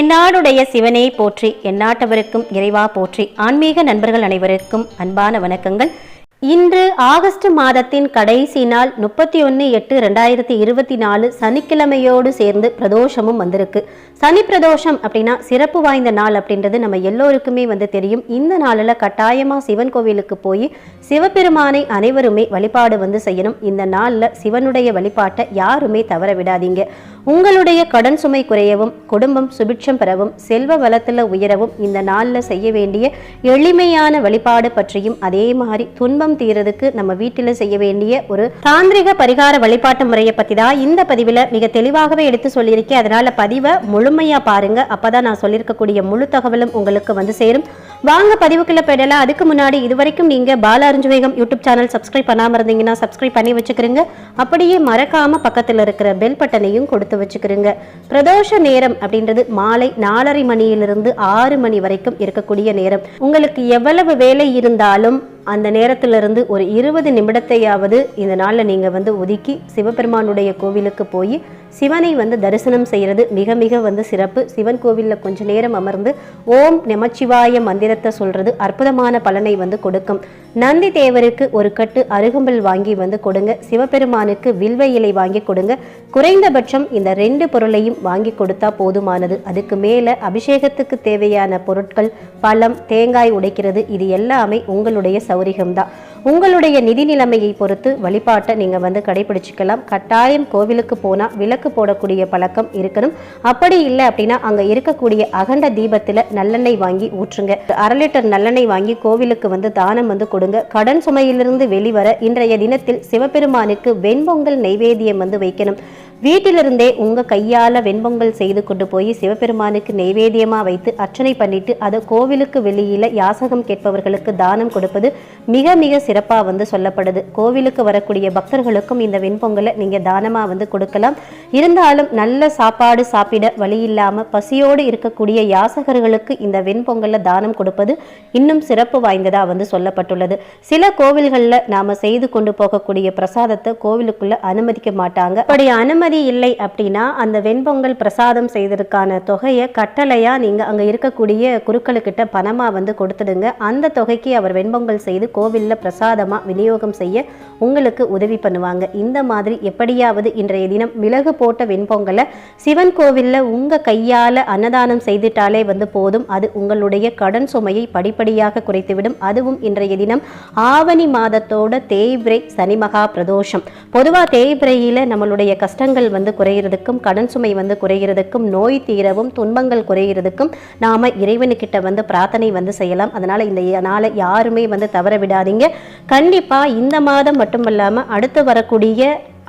தென்னாடுடைய சிவனே போற்றி எந்நாட்டவருக்கும் இறைவா போற்றி. ஆன்மீக நண்பர்கள் அனைவருக்கும் அன்பான வணக்கங்கள். இன்று ஆகஸ்ட் மாதத்தின் கடைசி நாள் முப்பத்தி ஒன்று எட்டு ரெண்டாயிரத்தி இருபத்தி நாலு சனிக்கிழமையோடு சேர்ந்து பிரதோஷமும் வந்திருக்கு. சனி பிரதோஷம் அப்படின்னா சிறப்பு வாய்ந்த நாள் அப்படின்றது நம்ம எல்லோருக்குமே வந்து தெரியும். இந்த நாளில் கட்டாயமாக சிவன் கோவிலுக்கு போய் சிவபெருமானை அனைவருமே வழிபாடு வந்து செய்யணும். இந்த நாளில் சிவனுடைய வழிபாட்டை யாருமே தவற விடாதீங்க. உங்களுடைய கடன் சுமை குறையவும் குடும்பம் சுபிட்சம் பெறவும் செல்வ வளத்தில் உயரவும் இந்த நாளில் செய்ய வேண்டிய எளிமையான வழிபாடு பற்றியும் அதே மாதிரி துன்பம் தீரதுக்கு நம்ம வீட்டில் செய்ய வேண்டிய ஒரு தாந்திரிக பரிகார வழிபாட்டு முறையை பற்றி தான் இந்த பதிவில் மிக தெளிவாகவே எடுத்து சொல்லியிருக்கேன். அதனால பதிவை முழுமையாக பாருங்க. அப்பதான் நான் சொல்லியிருக்கக்கூடிய முழு தகவலும் உங்களுக்கு வந்து சேரும். வாங்க பதிவுக்குள்ள போயிடலாம். அதுக்கு முன்னாடி இதுவரைக்கும் நீங்கள் பால அருஞ்சுவேகம் யூடியூப் சேனல் சப்ஸ்கிரைப் பண்ணாம இருந்தீங்கன்னா சப்ஸ்கிரைப் பண்ணி வச்சுக்கிறீங்க அப்படியே மறக்காம பக்கத்துல இருக்கிற பெல் பட்டனையும் கொடுத்து வச்சுக்கிறீங்க பிரதோஷ நேரம் அப்படின்றது மாலை நாலரை மணியிலிருந்து ஆறு மணி வரைக்கும் இருக்கக்கூடிய நேரம். உங்களுக்கு எவ்வளவு வேலை இருந்தாலும் அந்த நேரத்திலிருந்து ஒரு இருபது நிமிடத்தையாவது இந்த நாளில் நீங்கள் வந்து ஒதுக்கி சிவபெருமானுடைய கோவிலுக்கு போய் சிவனை வந்து தரிசனம் செய்கிறது மிக மிக வந்து சிறப்பு. சிவன் கோவிலில் கொஞ்ச நேரம் அமர்ந்து ஓம் நமச்சிவாய மந்திரத்தை சொல்கிறது அற்புதமான பலனை வந்து கொடுக்கும். நந்தி தேவருக்கு ஒரு கட்டு அருகம்புல் வாங்கி வந்து கொடுங்க. சிவபெருமானுக்கு வில்வ இலை வாங்கி கொடுங்க. குறைந்தபட்சம் இந்த ரெண்டு பொருளையும் வாங்கி கொடுத்தா போதுமானது. அதுக்கு மேலே அபிஷேகத்துக்கு தேவையான பொருட்கள் பழம் தேங்காய் உடைக்கிறது இது எல்லாமே உங்களுடைய சௌரிகம்தான். உங்களுடைய நிதி நிலைமையை பொறுத்து வழிபாட்டை நீங்கள் வந்து கடைபிடிச்சிக்கலாம். கட்டாயம் கோவிலுக்கு போனால் விளக்கு போடக்கூடிய பழக்கம் இருக்கணும். அப்படி இல்லை அப்படின்னா அங்கே இருக்கக்கூடிய அகண்ட தீபத்தில் நல்லெண்ணெய் வாங்கி ஊற்றுங்க. அரை லிட்டர் நல்லெண்ணெய் வாங்கி கோவிலுக்கு வந்து தானம் வந்து கொடுங்க. கடன் சுமையிலிருந்து வெளிவர இன்றைய தினத்தில் சிவபெருமானுக்கு வெண்பொங்கல் நைவேத்தியம் வந்து வைக்கணும். வீட்டிலிருந்தே உங்க கையால வெண்பொங்கல் செய்து கொண்டு போய் சிவபெருமானுக்கு நெய்வேத்தியமாக வைத்து அர்ச்சனை பண்ணிட்டு அதை கோவிலுக்கு வெளியில யாசகம் கேட்பவர்களுக்கு தானம் கொடுப்பது மிக மிக சிறப்பா வந்து சொல்லப்படுது. கோவிலுக்கு வரக்கூடிய பக்தர்களுக்கும் இந்த வெண்பொங்கலை நீங்க தானமா வந்து கொடுக்கலாம். இருந்தாலும் நல்ல சாப்பாடு சாப்பிட வழி இல்லாம பசியோடு இருக்கக்கூடிய யாசகர்களுக்கு இந்த வெண்பொங்கலை தானம் கொடுப்பது இன்னும் சிறப்பு வாய்ந்ததா வந்து சொல்லப்பட்டுள்ளது. சில கோவில்கள்ல நாம செய்து கொண்டு போகக்கூடிய பிரசாதத்தை கோவிலுக்குள்ள அனுமதிக்க மாட்டாங்க. அப்படி அனுமதி இல்லை அப்படின்னா அந்த வெண்பொங்கல் பிரசாதம் செய்ததுக்கான தொகையை கட்டளையா நீங்க அங்க இருக்கக்கூடிய குருக்களுக்கிட்ட பணமா வந்து கொடுத்துடுங்க. அந்த தொகைக்கு அவர் வெண்பொங்கல் செய்து கோவிலில் பிரசாதமா விநியோகம் செய்ய உங்களுக்கு உதவி பண்ணுவாங்க. இந்த மாதிரி எப்படியாவது இன்றைய தினம் மிளகு போட்ட வெண்பொங்கலை சிவன் கோவில்ல உங்க கையால அன்னதானம் செய்துட்டாலே வந்து போதும். அது உங்களுடைய கடன் சுமையை படிப்படியாக குறைத்துவிடும். அதுவும் இன்றைய தினம் ஆவணி மாதத்தோட தேய்பிரை சனி மகா பிரதோஷம். பொதுவா தேய்பிரையில் நம்மளுடைய கஷ்டங்கள் வந்து குறையிறதுக்கும் கடன் சுமை வந்து குறையிறதுக்கும் நோய் தீரவும் துன்பங்கள் குறையிறதுக்கும் நாம இறைவனுக்கிட்ட வந்து பிரார்த்தனை வந்து செய்யலாம். அதனால இந்த நாளை யாருமே வந்து தவற விடாதீங்க. கண்டிப்பா இந்த மாதம் மட்டும் இல்லாம அடுத்து வரக்கூடிய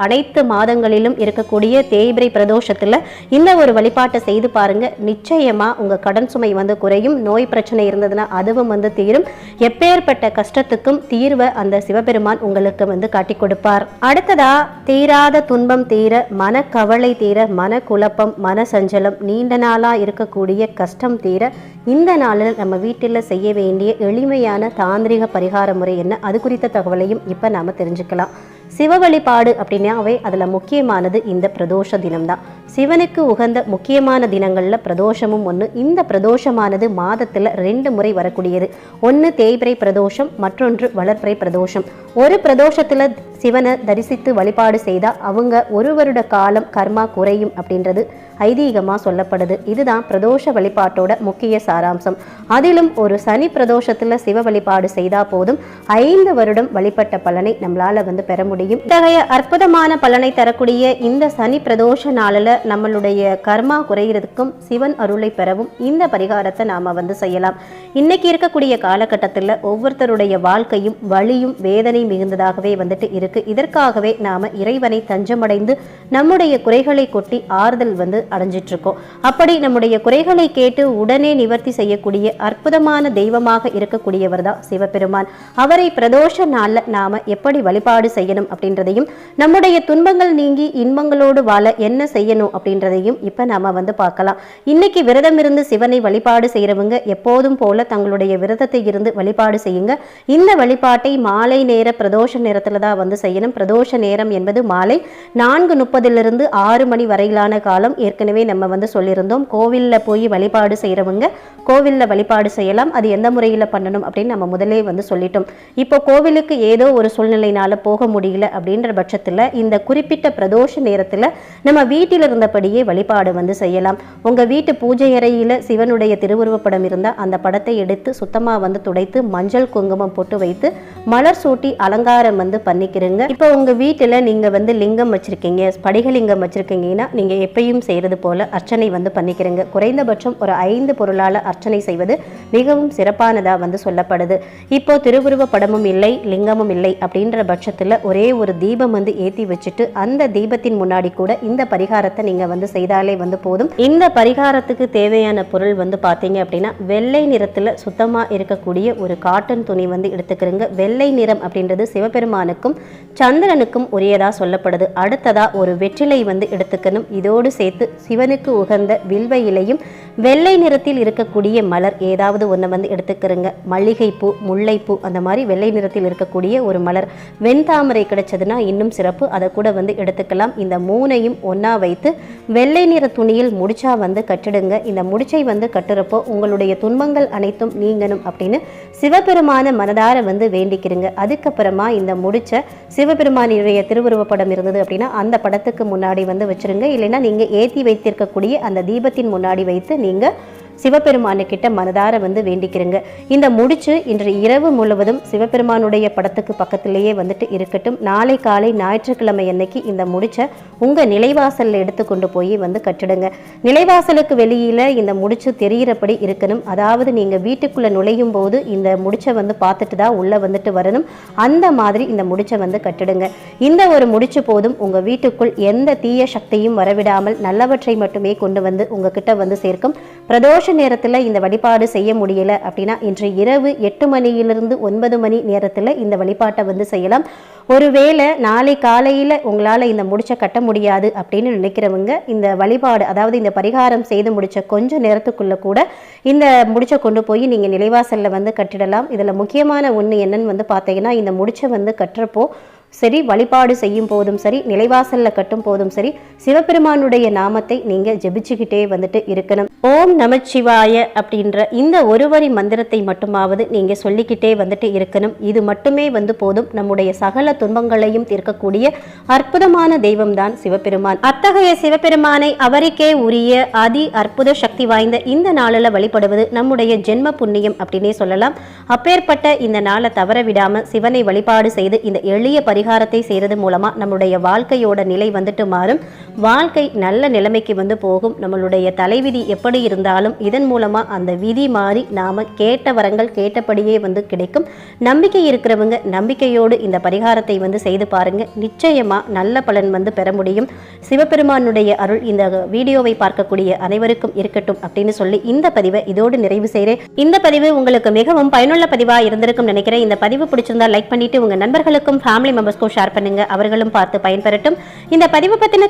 அனைத்து மாதங்களிலும் இருக்கக்கூடிய தேய்பிரை பிரதோஷத்தில் இந்த ஒரு வழிபாட்டை செய்து பாருங்க. நிச்சயமாக உங்கள் கடன் சுமை வந்து குறையும். நோய் பிரச்சனை இருந்ததுன்னா அதுவும் வந்து தீரும். எப்பேற்பட்ட கஷ்டத்துக்கும் தீர்வை அந்த சிவபெருமான் உங்களுக்கு வந்து காட்டி கொடுப்பார். அடுத்ததா தீராத துன்பம் தீர மனக்கவலை தீர மன குழப்பம் மன சஞ்சலம் நீண்ட நாளாக இருக்கக்கூடிய கஷ்டம் தீர இந்த நாளில் நம்ம வீட்டில் செய்ய வேண்டிய எளிமையான தாந்திரிக பரிகார முறை என்ன? அது குறித்த தகவலையும் இப்போ நாம தெரிஞ்சுக்கலாம். சிவ வழிபாடு அப்படின்னாவே அதில் முக்கியமானது இந்த பிரதோஷ தினம்தான். சிவனுக்கு உகந்த முக்கியமான தினங்களில் பிரதோஷமும் ஒன்று இந்த பிரதோஷமானது மாதத்தில் ரெண்டு முறை வரக்கூடியது. ஒன்று தேய்பிரை பிரதோஷம் மற்றொன்று வளர்ப்பிறை பிரதோஷம். ஒரு பிரதோஷத்தில் சிவனை தரிசித்து வழிபாடு செய்தால் அவங்க ஒரு வருட காலம் கர்மா குறையும் அப்படின்றது ஐதீகமாக சொல்லப்படுது. இதுதான் பிரதோஷ வழிபாட்டோட முக்கிய சாராம்சம். அதிலும் ஒரு சனி பிரதோஷத்தில் சிவ வழிபாடு செய்தால் போதும் ஐந்து வருடம் வழிபட்ட பலனை நம்மளால் வந்து பெற முடியும். இத்தகைய அற்புதமான பலனை தரக்கூடிய இந்த சனி பிரதோஷ நாளில் நம்மளுடைய கர்மா குறையிறதுக்கும் சிவன் அருளை பெறவும் இந்த பரிகாரத்தை நாம வந்து செய்யலாம். இன்னைக்கு இருக்கக்கூடிய காலகட்டத்தில் ஒவ்வொருத்தருடைய வாழ்க்கையும் வலியும் வேதனை மிகுந்ததாகவே வந்துட்டு இருக்கு. இதற்காகவே நாம இறைவனை தஞ்சமடைந்து நம்முடைய குறைகளை கொட்டி ஆறுதல் வந்து அடைஞ்சிட்ருக்கோம். அப்படி நம்முடைய குறைகளை கேட்டு உடனே நிவர்த்தி செய்யக்கூடிய அற்புதமான தெய்வமாக இருக்கக்கூடியவர் தான் சிவபெருமான். அவரை பிரதோஷ நாள்ல நாம் எப்படி வழிபாடு செய்யணும் அப்படின்றதையும் நம்முடைய துன்பங்கள் நீங்கி இன்பங்களோடு வாழ என்ன செய்யணும் அப்படின்றதையும் இப்ப நாம வந்து பார்க்கலாம். இன்னைக்கு விரதம் இருந்து சிவனை வழிபாடு செய்யறவங்க எப்போதும் போல தங்களுடைய விரதத்தை இருந்து வழிபாடு செய்யுங்க. இந்த வழிபாட்டை மாலை நேர பிரதோஷ நேரத்துல தான் வந்து செய்யணும். பிரதோஷ நேரம் என்பது மாலை நான்கு முப்பது முப்பதிலிருந்து ஆறு மணி வரையிலான காலம் ஏற்கனவே நம்ம வந்து சொல்லியிருந்தோம். கோவிலில் போய் வழிபாடு செய்கிறவங்க கோவிலில் வழிபாடு செய்யலாம். அது எந்த முறையில் பண்ணணும் அப்படின்னு நம்ம முதலே வந்து சொல்லிட்டோம். இப்போ கோவிலுக்கு ஏதோ ஒரு சூழ்நிலையினால் போக முடியல அப்படின்ற பட்சத்தில் இந்த குறிப்பிட்ட பிரதோஷ நேரத்தில் நம்ம வீட்டில் இருந்தபடியே வழிபாடு வந்து செய்யலாம். உங்கள் வீட்டு பூஜை அறையில் சிவனுடைய திருவுருவப்படம் இருந்தால் அந்த படத்தை எடுத்து சுத்தமாக வந்து துடைத்து மஞ்சள் குங்குமம் போட்டு வைத்து மலர் சூட்டி அலங்காரம் வந்து பண்ணிக்கிறேங்க. இப்போ உங்கள் வீட்டில் நீங்கள் வந்து லிங்கம் வச்சுருக்கீங்க படிகலிங்கம் வச்சுருக்கீங்கன்னா நீங்கள் எப்பயும் செய்கிறது போல் அர்ச்சனை வந்து பண்ணிக்கிறீங்க. குறைந்தபட்சம் ஒரு ஐந்து பொருளால் அர்ச்சனை செய்வது மிகவும் சிறப்பானதாக வந்து சொல்லப்படுது. இப்போ திருவுருவ படமும் இல்லை லிங்கமும் இல்லை அப்படின்ற பட்சத்தில் ஒரே ஒரு தீபம் வந்து ஏற்றி வச்சுட்டு அந்த தீபத்தின் முன்னாடி கூட இந்த பரிகாரத்தை நீங்கள் வந்து செய்தாலே வந்து போதும். இந்த பரிகாரத்துக்கு தேவையான பொருள் வந்து பார்த்தீங்க அப்படின்னா வெள்ளை நிறத்தில் சுத்தமாக இருக்கக்கூடிய ஒரு காட்டன் துணி வந்து எடுத்துக்கிறீங்க. வெள்ளை நிறம் அப்படின்றது சிவபெருமானுக்கும் சந்திரனுக்கும் உரியதாக சொல்லப்படுது. அடுத்ததா ஒரு வெற்றிலை வந்து எடுத்துக்கணும். இதோடு சேர்த்து சிவனுக்கு உகந்த வில்வ இலையும் வெள்ளை நிறத்தில் இருக்கக்கூடிய மலர் ஏதாவது ஒன்றை வந்து எடுத்துக்கிறங்க. மல்லிகைப்பூ முல்லைப்பூ அந்த மாதிரி வெள்ளை நிறத்தில் இருக்கக்கூடிய ஒரு மலர். வெண்தாமரை கிடைச்சதுன்னா இன்னும் சிறப்பு. அதை கூட வந்து எடுத்துக்கலாம். இந்த மூணையும் ஒன்றா வைத்து வெள்ளை நிற துணியில் முடிச்சா வந்து கட்டிடுங்க. இந்த முடிச்சை வந்து கட்டுறப்போ உங்களுடைய துன்பங்கள் அனைத்தும் நீங்கணும் அப்படின்னு சிவபெருமான மனதார வந்து வேண்டிக்கிறங்க. அதுக்கப்புறமா இந்த முடிச்ச சிவபெருமானுடைய திருவுருவ படம் இருந்தது அப்படின்னா அந்த படத்துக்கு முன்னாடி வந்து வச்சிருங்க. இல்லைன்னா நீங்கள் ஏற்றி வைத்திருக்கக்கூடிய அந்த தீபத்தின் முன்னாடி வைத்து நீங்கள் சிவபெருமானுக்கிட்ட மனதார வந்து வேண்டிக்கிறேங்க. இந்த முடிச்சு இன்று இரவு முழுவதும் சிவபெருமானுடைய படத்துக்கு பக்கத்திலேயே வந்துட்டு இருக்கட்டும். நாளை காலை ஞாயிற்றுக்கிழமை அன்னைக்கு இந்த முடிச்சை உங்க நிலைவாசலில் எடுத்து கொண்டு போய் வந்து கட்டிடுங்க. நிலைவாசலுக்கு வெளியில இந்த முடிச்சு தெரிகிறபடி இருக்கணும். அதாவது நீங்க வீட்டுக்குள்ள நுழையும் போது இந்த முடிச்சை வந்து பார்த்துட்டு தான் உள்ள வந்துட்டு வரணும். அந்த மாதிரி இந்த முடிச்சை வந்து கட்டிடுங்க. இந்த ஒரு முடிச்சு போதும் உங்க வீட்டுக்குள் எந்த தீய சக்தியும் வரவிடாமல் நல்லவற்றை மட்டுமே கொண்டு வந்து உங்ககிட்ட வந்து சேர்க்கும். பிரதோஷ நேரத்தில் இந்த வழிபாடு செய்ய முடியல அப்படின்னா இன்று இரவு எட்டு மணியிலிருந்து ஒன்பது மணி நேரத்தில் இந்த வழிபாட்டை வந்து செய்யலாம். ஒருவேளை நாளை காலையில் உங்களால் இந்த முடிச்ச கட்ட முடியாது அப்படின்னு நினைக்கிறவங்க இந்த வழிபாடு அதாவது இந்த பரிகாரம் செய்து முடிச்ச கொஞ்ச நேரத்துக்குள்ளே கூட இந்த முடிச்ச கொண்டு போய் நீங்கள் நிலைவாசலில் வந்து கட்டிடலாம். இதில் முக்கியமான ஒன்று என்னன்னு வந்து பார்த்தீங்கன்னா இந்த முடிச்சை வந்து கட்டுறப்போ சரி வழிபாடு செய்யும் போதும் சரி நிலைவாசல்ல கட்டும் போதும் சரி சிவபெருமானுடைய நாமத்தை நீங்க ஜெபிச்சுக்கிட்டே வந்துட்டு இருக்கணும். ஓம் நமச்சிவாய அப்படின்ற இந்த ஒரு வரி மந்திரத்தை மட்டுமாவது நீங்க சொல்லிக்கிட்டே வந்துட்டு இருக்கணும். இது மட்டுமே வந்து போதும். நம்முடைய சகல துன்பங்களையும் தீர்க்கக்கூடிய அற்புதமான தெய்வம்தான் சிவபெருமான். அத்தகைய சிவபெருமானை அவருக்கே உரிய அதி அற்புத சக்தி வாய்ந்த இந்த நாளில் வழிபடுவது நம்முடைய ஜென்ம புண்ணியம் அப்படின்னே சொல்லலாம். அப்பேற்பட்ட இந்த நாளை தவற விடாம சிவனை வழிபாடு செய்து இந்த எளிய பரி பரிகாரத்தை செய்கிறது மூலமா நம்மளுடைய வாழ்க்கையோட நிலை வந்துட்டு மாறும். வாழ்க்கை நல்ல நிலைமைக்கு வந்து போகும். நம்மளுடைய தலைவிதி எப்படி இருந்தாலும் இதன் மூலமா அந்த விதி மாறி நாம் கேட்ட வரங்கள் கேட்டபடியே வந்து கிடைக்கும். நம்பிக்கை இருக்கிறவங்க நம்பிக்கையோடு இந்த பரிகாரத்தை வந்து செய்து பாருங்கள் நிச்சயமாக நல்ல பலன் வந்து பெற முடியும். சிவபெருமானுடைய அருள் இந்த வீடியோவை பார்க்கக்கூடிய அனைவருக்கும் இருக்கட்டும் அப்படின்னு சொல்லி இந்த பதிவை இதோடு நிறைவு செய்கிறேன் இந்த பதிவு உங்களுக்கு மிகவும் பயனுள்ள பதிவா இருந்திருக்கும் நினைக்கிறேன். இந்த பதிவு பிடிச்சிருந்தா லைக் பண்ணிட்டு உங்க நண்பர்களுக்கும் ஃபேமிலி மெம்பர்ஸ்க்கும் ஷேர் பண்ணுங்க. அவர்களும் பார்த்து பயன்பெறட்டும். இந்த பதிவு பத்தின